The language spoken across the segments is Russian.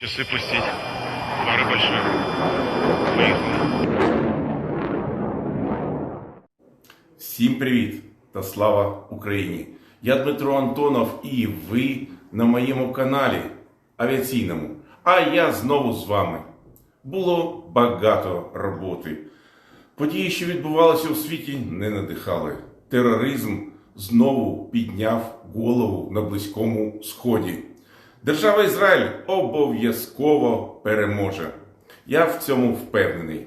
Часы пустить. Пары большие. Поехали. Всім привіт та слава Україні! Я Дмитро Антонов і ви на моєму каналі авіаційному. А я знову з вами. Було багато роботи. Події, що відбувалися у світі, не надихали. Тероризм знову підняв голову на Близькому Сході. Держава Ізраїль обов'язково переможе. Я в цьому впевнений.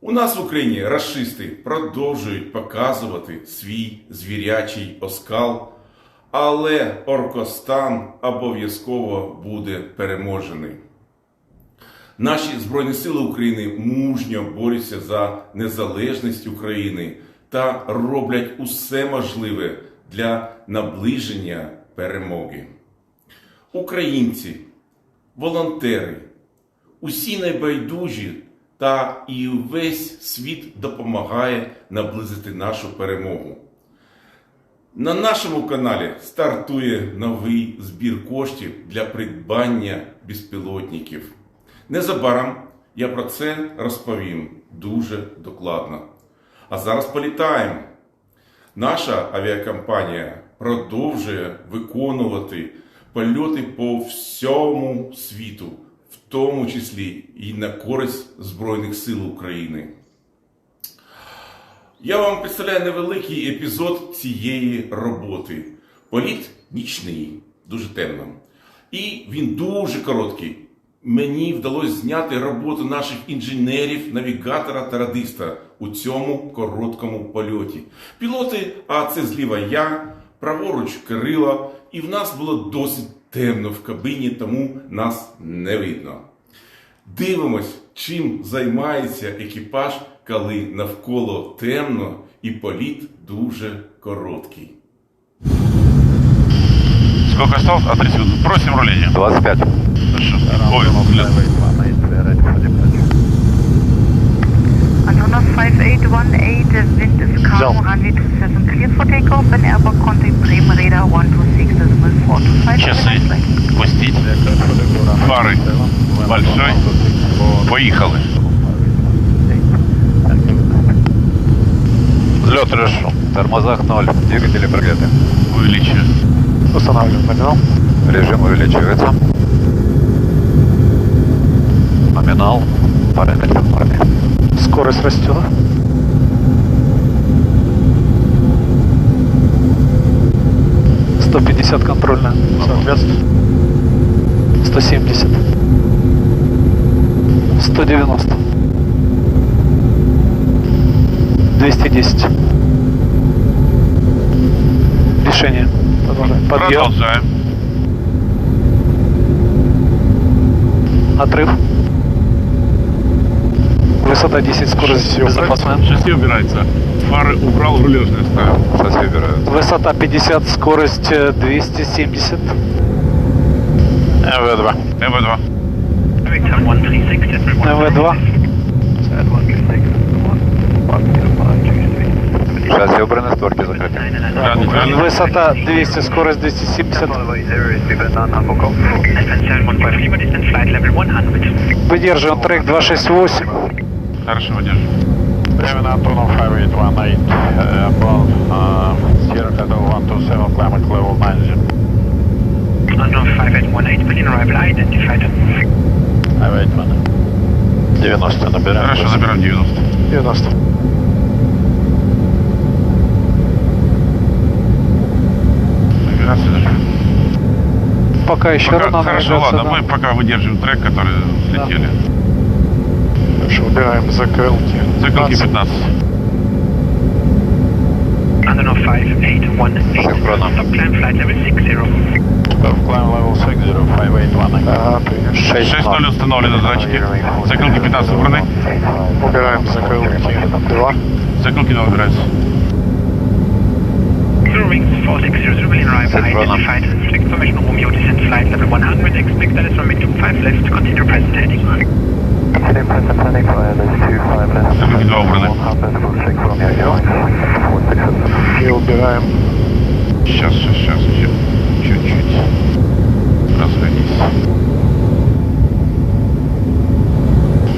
У нас в Україні расисти продовжують показувати свій звірячий оскал, але Оркостан обов'язково буде переможений. Наші Збройні Сили України мужньо борються за незалежність України та роблять усе можливе для наближення перемоги. Українці, волонтери, усі найбайдужі та і весь світ допомагає наблизити нашу перемогу. На нашому каналі стартує новий збір коштів для придбання безпілотників. Незабаром я про це розповім дуже докладно. А зараз політаємо. Наша авіакомпанія продовжує виконувати польоти по всьому світу, в тому числі і на користь Збройних сил України. Я вам представляю невеликий епізод цієї роботи. Політ нічний, дуже темно. І він дуже короткий. Мені вдалося зняти роботу наших інженерів, навігатора та радиста у цьому короткому польоті. Пілоти, а це зліва я, праворуч Кирило, і в нас було досить темно в кабині, тому нас не видно. Дивимось, чим займається екіпаж, коли навколо темно і політ дуже короткий. Сколько осталось? А, 30 минут. Просим руление. 25. Хорошо. Ой, блин. Antonov 5818, the wind is calm, runway 27 clear for takeoff, and airborne contact Bremen radar 126 decimal 425. Часы. Пустить. Фары. Большой. Поехали. Взлет решил. Тормозах 0. Двигатели прогреты. Увеличиваю. Устанавливаем номинал. Режим увеличивается. Номинал. Параметр. Скорость растет. Сто пятьдесят контрольная. Соответственно. Сто семьдесят. Сто девяносто. Двести десять. Решение. Подъем. Продолжаем. Отрыв. Высота 10, скорость безопасная. Шасси убирается. Фары убрал, рулежные оставил. Шасси убирают. Высота 50, скорость э, 270. МВ-2. МВ-2. Victor 136, everyone. МВ-2. Шасси убраны, створки закрыты. Высота 200, скорость 270. Advance 715, Lima distance flight level 100. Выдерживаем трек 268. Хорошо, выдерживаю. Seven Antonov 5818 uh, above uh, Sierra Cattle 127 climate level 90. Antonov 5818, plane arrival identified. 5818. 90 набираем. Хорошо, забираем 90. 90. Набираться даже. Пока еще Пока- рано хорошо, ладно, да. мы пока выдерживаем трек, который слетели. Хорошо, убираем закрылки. Закрылки 15. Antonov 5818. Синхронно. Stop climb flight level 60. Above climb level 60, 5818. Ага, принято. 6-0 установлены датчики. Закрылки 15 убраны. Убираем закрылки. 2. Закрылки не убираются. Zero wings 460, plane arrival Synchronous. identified. Flight information Romeo descent flight level 100. Expect that is momentum 5 left. Continue present heading. Закрылки 2 убраны. И убираем Сейчас, сейчас, сейчас. Чуть-чуть. Разгонись.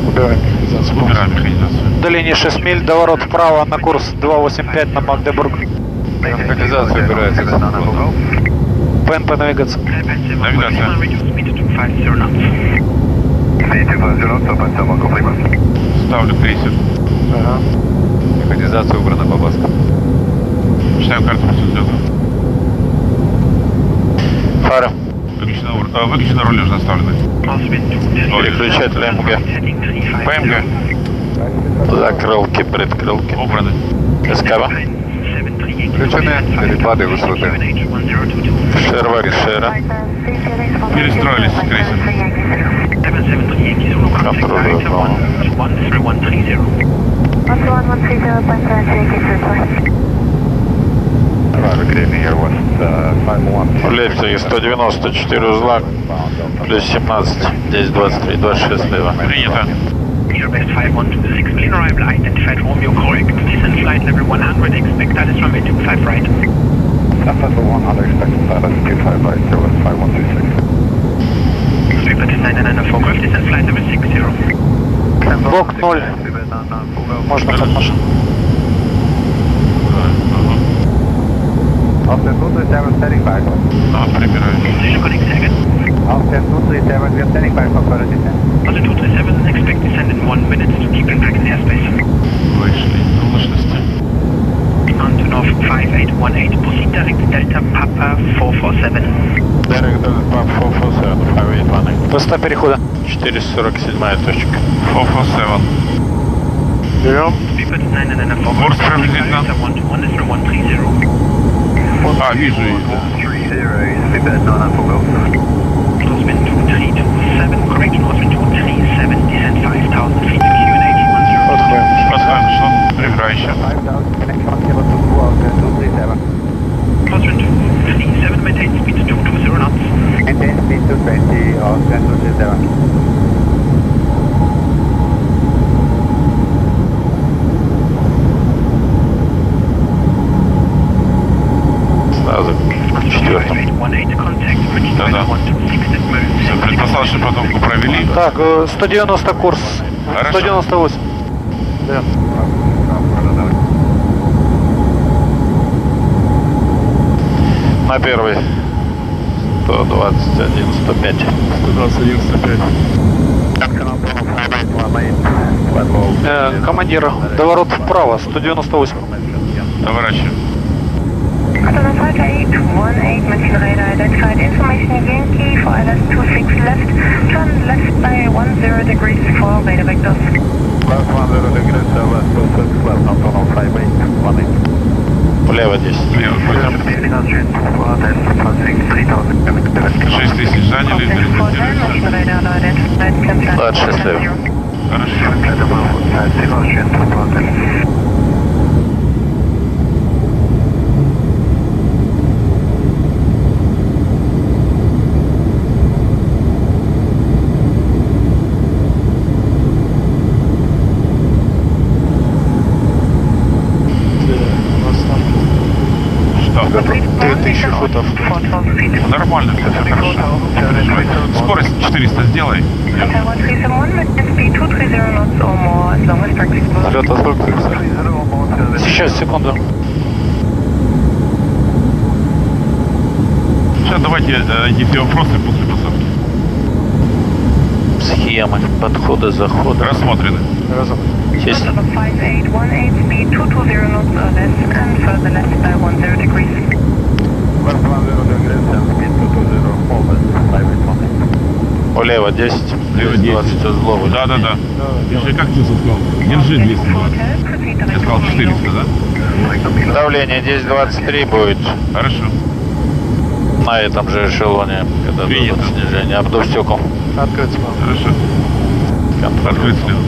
Убираем механизацию. Убираем механизацию. До линии 6 миль, доворот вправо на курс 285 на Магдебург. Механизация убирается. ПНП навигация. Навигация. Ставлю крейсер. Ага. Механизация убрана по баску. Читаем карту. Фары. Выключено, ур- а, выключено рулеж наставлены. Переключатель МГ. ПМГ Закрылки, предкрылки. убраны. СКБ. Включены перепады высоты. Шервак, Шера. Перестроились, крейсер. Контроль волну. В Лейпциге 194 узла, плюс 17, здесь 23, 26 слева. Принято. Airbus 5126, clean arrival identified Romeo correct. Descent flight level 100, expect Dallas runway 25 right. Sweeper 994 Golf, descent flight level 60. Бок 0. Можно под машину. Ага. А, прибираю. Position connect second. Altitude 237, expect descent in 1 minute to keep impact in airspace. Вышли на мощности. On to North 5818, proceed direct Delta Papa 447. Высота перехода. 447 точка. 447. Берем. Sweeper 994 Курс приблизительно. I usually. Three zero, Quebec nine for Wilson. Hospital three two seven, correct. Hospital three descent five thousand feet. Q and eighty one zero. Poznałem szlak przebrajsia. Hospital three seven, maintain speed two two zero knots. Maintain speed two twenty or ten two zero. 190 курс. Хорошо. 198. Да. На первый. 121, 105. 121, 105. Э, командир, доворот вправо, 198. Доворачиваем. Colour 5818, machine radar identified information Yankee for LS 26 left, turn left by 10 degrees for beta vectors. Влево 10. Слева пойдем. 6 тысяч заняли, Contact 4 перезагрузились. machine radar identified, climb Ладно, шесть лев. Хорошо. Что? 3000 футов. 4000 feet. Нормально, все, все хорошо. Скорость 400 сделай. Hotel 1371, maintain speed 230 knots or more as long as practicable. Взлет от сколько? Сейчас, секунду. Сейчас давайте э, эти все вопросы после посадки. Схемы, подходы, заходы. Рассмотрены. Есть. Level 5818, speed 220 knots or less, and further left by 10 degrees. Влево 10. Влево Плюс 10. 20 узлов. Да, да, да. Еще как чувство сказал? Держи 200. Hotel, proceed Я сказал to 400, да? Давление 10-23 будет Хорошо. на этом же эшелоне, когда дадут снижение. Обдув стекол. Хорошо. Открыть слева.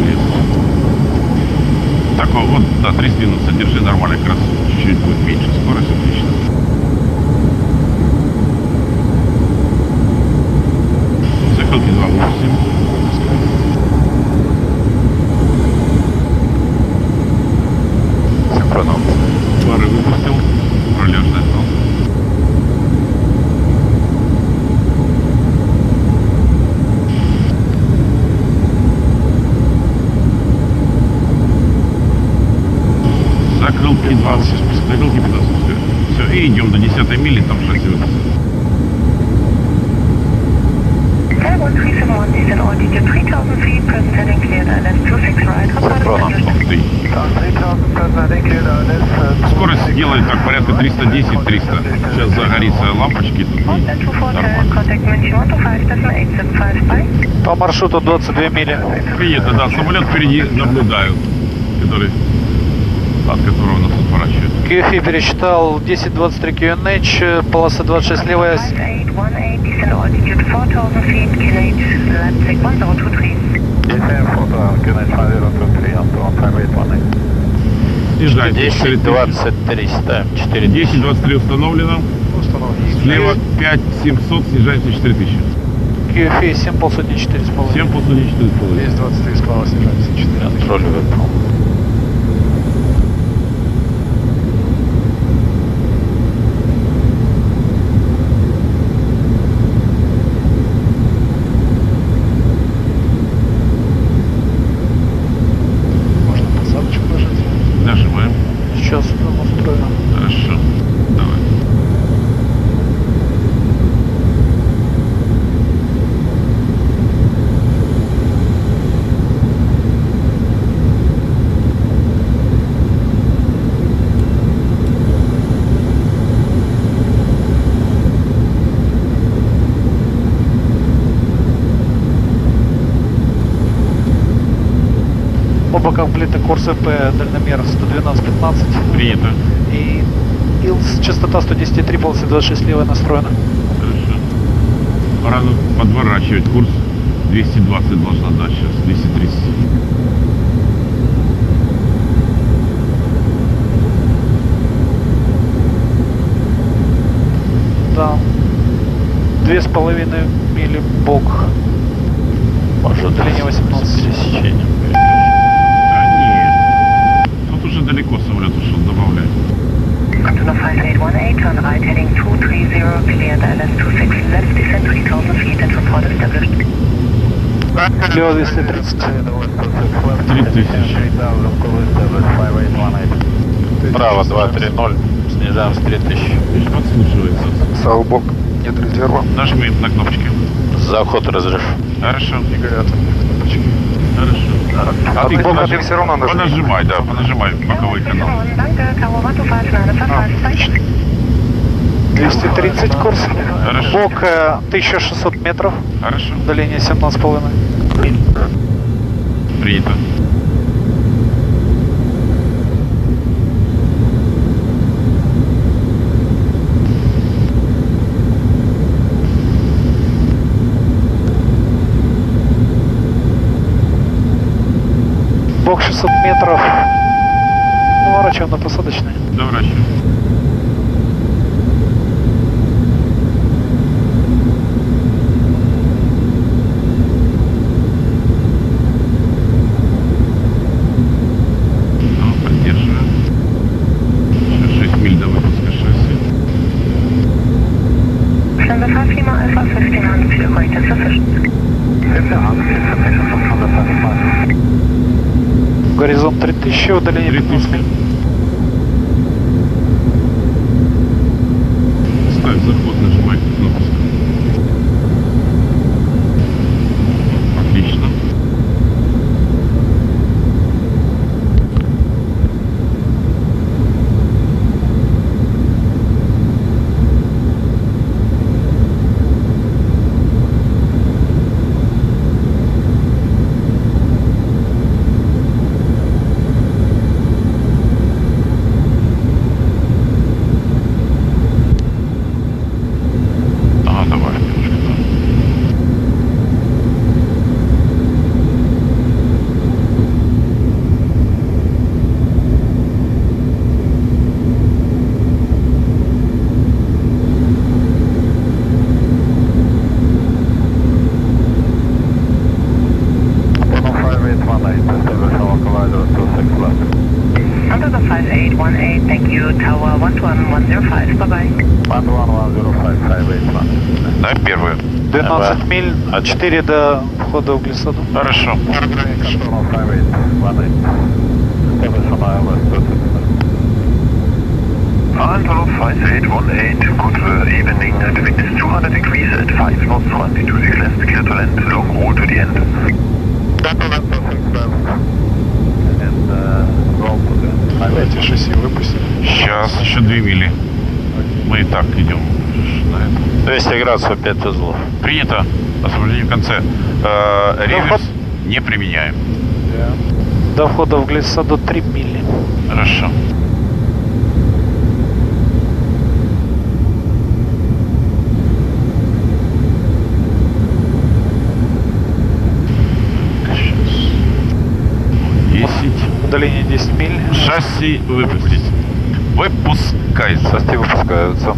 Есть. Так, вот, да, 390, держи нормально, как раз чуть-чуть будет меньше скорость, отлично. бутылки 28. Синхроном. Пары выпустил, руля ждать Закрыл Ки-20, закрыл 15, все. Все, и идем до 10 мили, там же 310, 300. Сейчас загорится лампочки. По маршруту 22 мили. Принято, да. Самолет впереди наблюдаю, который от которого нас отворачивает. QFI пересчитал 10-23 QNH, полоса 26 левая. Yes, descend altitude 4000 feet, QNH Leipzig 1023. DCM photo, QNH 5023, Anton 5818. Снижайте 10, 4000. 23, ставим 4 10-23 установлено. Слева 5 700, снижаемся 4000. QFI 7 полсотни 4 с половиной. 7 после 4,5. Есть 23 справа, снижаемся 4. Контроль выполнил. Можно посадочку нажать. Нажимаем. Сейчас там устрою. Хорошо. Давай. Оба МП дальномер 112-15 Принято. и ИЛС частота 110,3 полосы 26 левая настроена. Хорошо. Пора подворачивать. Курс 220 должна дать сейчас. 230. Да. Две с половиной мили бок. Может, Линия 18. пересечением. Да нет. Тут уже далеко самолет ушел, добавляй. Antonov 5818, turn right heading 230, cleared ILS 26 left, descend 3000 feet and report established. Лево 230. 3000. Право 230. Снижаем с 3000. Видишь, подслушивается. Саубок, нет резерва. Нажми на кнопочки. Заход разрыв. Хорошо. Не горят кнопочки. Хорошо. А ты, Бога, ты всё равно нажми. Понажимай, да, понажимай боковой канал. Danke, Tower 125, 955, bye. 230 курс. Хорошо. Бок э, 1600 метров. Хорошо. Удаление 17,5. Принято. Бок 600 метров. Поворачиваем на посадочный. Доворачивай. Ну, поддерживаю. Еще 6 миль до выпуска шасси. Stand by 5 Lima Alpha 1500 feet, right, is sufficient. 3000, удаление 15 3000. миль. Ставь заход, нажимай кнопку. Отлично. А, давай, немножко, да. Antonov 5818, thank you, Tower 12105, bye-bye. Дай первую. 12 миль, А 4 до входа в глиссаду. Antonov 5818, good uh, evening. Uh, the wind is 200 degrees at 5 knots, runway 26 left, clear to land, long roll to the end. And uh, roll to the highway. Эти шасси выпустили. Сейчас, еще две мили. Мы и так идем. 200 градусов, 5 узлов. Принято. Освобождение в конце. Э, реверс не применяем. До входа в глиссаду 3 мили. Хорошо. Сейчас. 10. Удаление 10 миль. Шасси выпустить. Выпускается. Шасси выпускаются.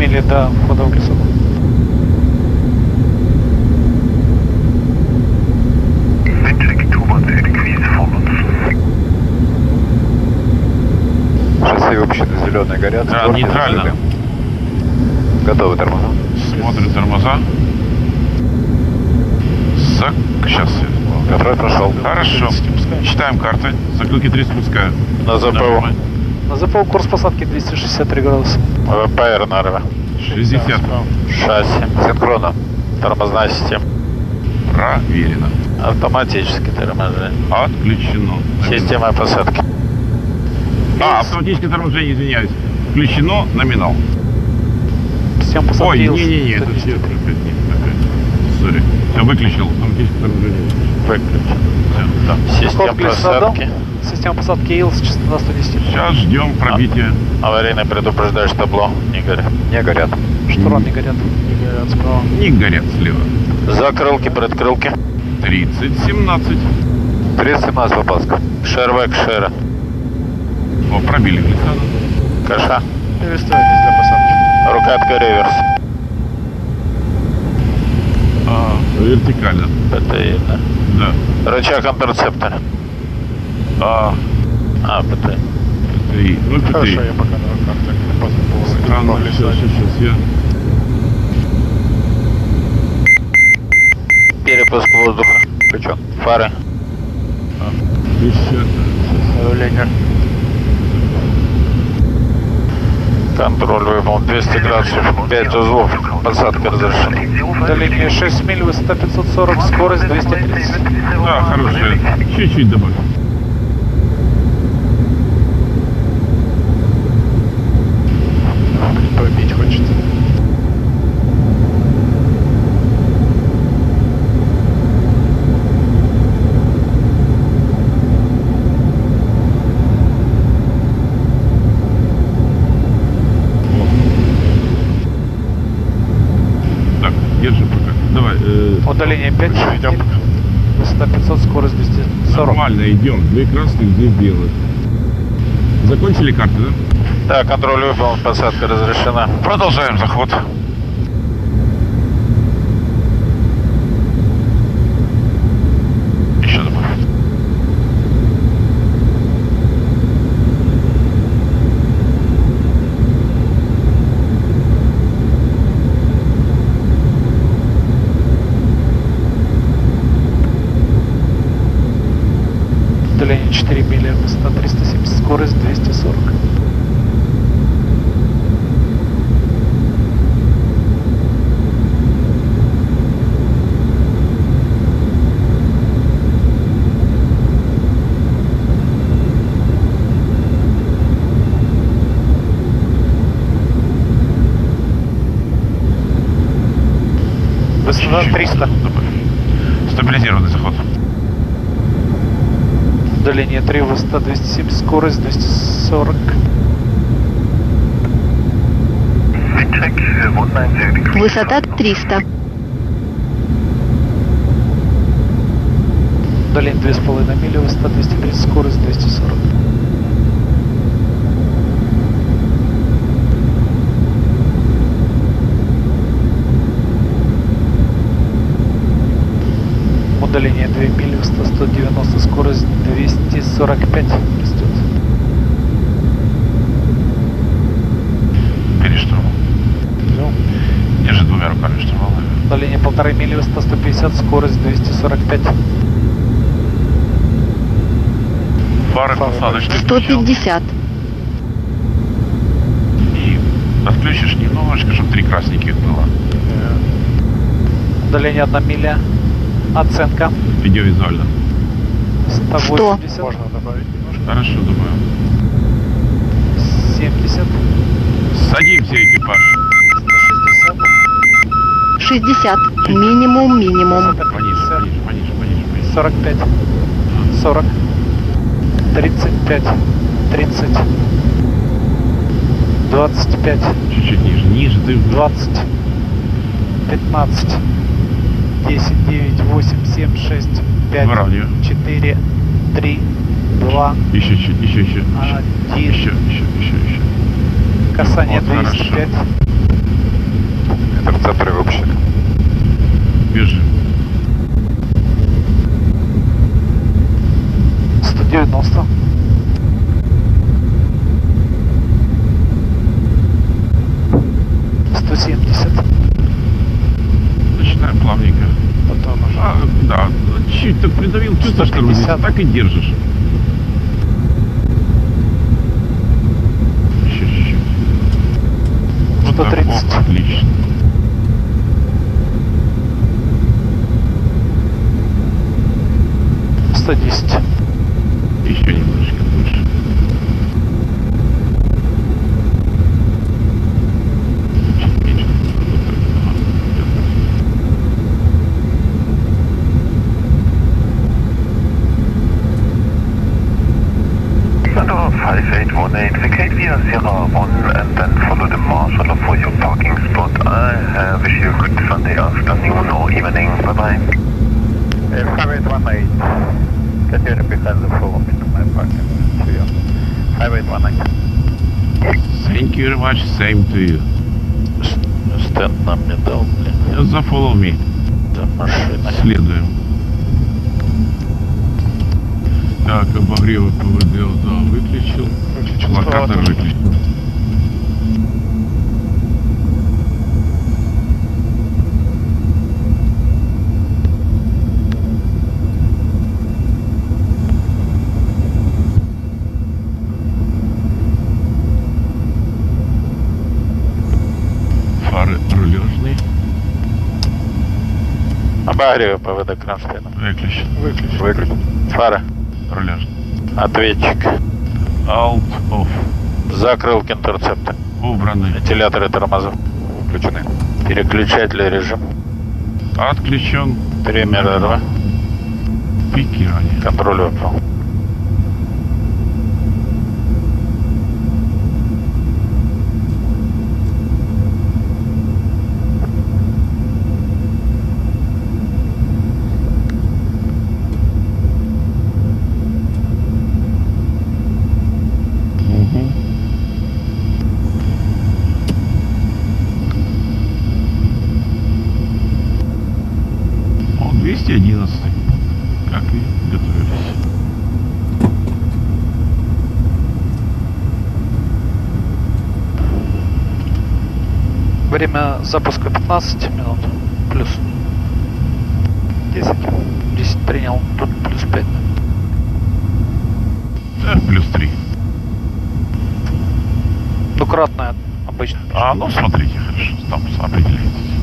2 мили до входа в глиссаду. Wind check 210 degrees, von uns. Шасси выпущены, зеленые горят. Да, створки нейтрально. закрыты. Готовы тормоза. Смотрим тормоза. Зак... Сейчас я... Контроль прошел. Хорошо. Читаем карты. Закрылки 3 спускаю. На ЗПУ. На ЗПУ курс посадки 263 градуса. ВПР на рве. 60. Шасси. Синхронно. Тормозная система. Проверено. Автоматически торможение. Отключено. Система посадки. А, автоматическое торможение, извиняюсь. Включено номинал. Система посадки Ой, не-не-не, это все. Сори. Все, выключил. Автоматическое торможение. Выключен. Все, да. Система посадки. Система посадки Илс, частота 110. Сейчас ждем пробития. Аварийный предупреждаешь табло. Не горит. Не горят. Шторм не горят. Не горят справа. Не горят слева. Закрылки, предкрылки. 30, 17. 317 попаска. Шервек, шера. О, пробили глиссаду. Каша. Перестроились для посадки. Рукатка реверс. А, вертикально. ПТИ, да. Да. Рычаг амперцептора. А, А, ПТИ. ПТИ. Ну, ПТИ. я пока на руках так Странно. Сейчас, сейчас, сейчас. Я... Перепуск воздуха. Включен. Фары. 50. Давление. Контроль выполнен. 200 градусов. 5 узлов. Посадка разрешена. Удаление 6 миль, высота 540, скорость 230. Да, хорошая. Чуть-чуть добавь. Побить хочет. Так, держи пока. Давай. Удаление 5 идем. высота 500, скорость 240. Нормально, идем. Две красных здесь делают. Закончили карты, да? Да, контроль выполнен. Посадка разрешена. Продолжаем заход. Еще добавь. Удаление 4 мили, высота 370, скорость 240. Высота 300. Добавь. Стабилизированный заход. Удаление 3, высота 270, скорость 240. Wind check 190 degrees. Высота 300. Удаление 2,5 мили, высота 230, скорость 240. Удаление 2 мили, высота 190, скорость 245 растет. Перештурм. Держи двумя руками штурвал. Удаление 1,5 мили, высота 150, скорость 245. Фары посадочный включил. 150. И отключишь немножечко, чтобы три красненьких было. Удаление 1 миля. Оценка. Видеовизуально. 180. Можно добавить немножко. Хорошо, думаю. 70. Садимся, экипаж. 160. 60. Минимум, минимум. Пониже, пониже, пониже, пониже, пониже. 45. 40. 35. 30. 25. Чуть-чуть ниже. Ниже ты. 20. 15 десять девять восемь семь шесть пять четыре три два еще чуть еще еще один. еще еще еще еще касание вот, 205 хорошо. это в центре вообще. Бежим 190 170 начинаю плавненько. Потом а, да, чуть так придавил, чувствуешь, что так и держишь. Еще чуть-чуть. Вот 130. Так, о, отлично. Сто десять. Еще немножко. Afternoon or evening. Bye bye. Highway 18. Continue behind the full into my parking. To you. Highway 18. Thank you very much. Same to you. Стенд нам не дал, блин. Just follow me. За машиной. Следуем. Так, обогревы ПВД, да, выключил. Локатор выключил. Фары рулежные. Обогревы ПВД кронштейном. Выключен. Выключи. Выключи. Фары. Рулежный. Ответчик. Alt off. Закрылки интерцепта. Убраны. Вентиляторы тормозов. Включены. Переключатель режим. Отключен. Триммер РВ. Пикирование. Контроль выпал. Угу. О, 211. Как и готовились. Время запуска 15 минут. Плюс 10. 10 принял. Тут плюс 5. Да, плюс 3. Ну, кратное обычно. А, ну смотрите, хорошо, там определяйтесь.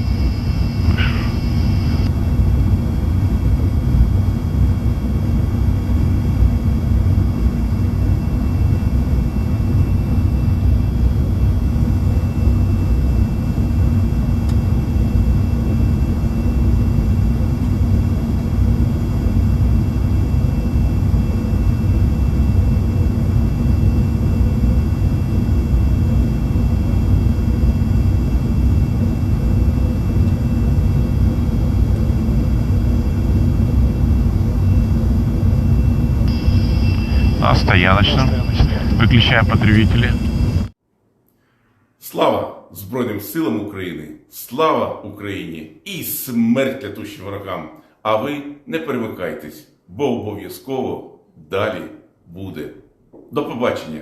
На стояночном. потребителі. Слава Збройним силам України! Слава Україні! І смерть лятущим ворогам! А ви не перемикайтесь, бо обов'язково далі буде. До побачення!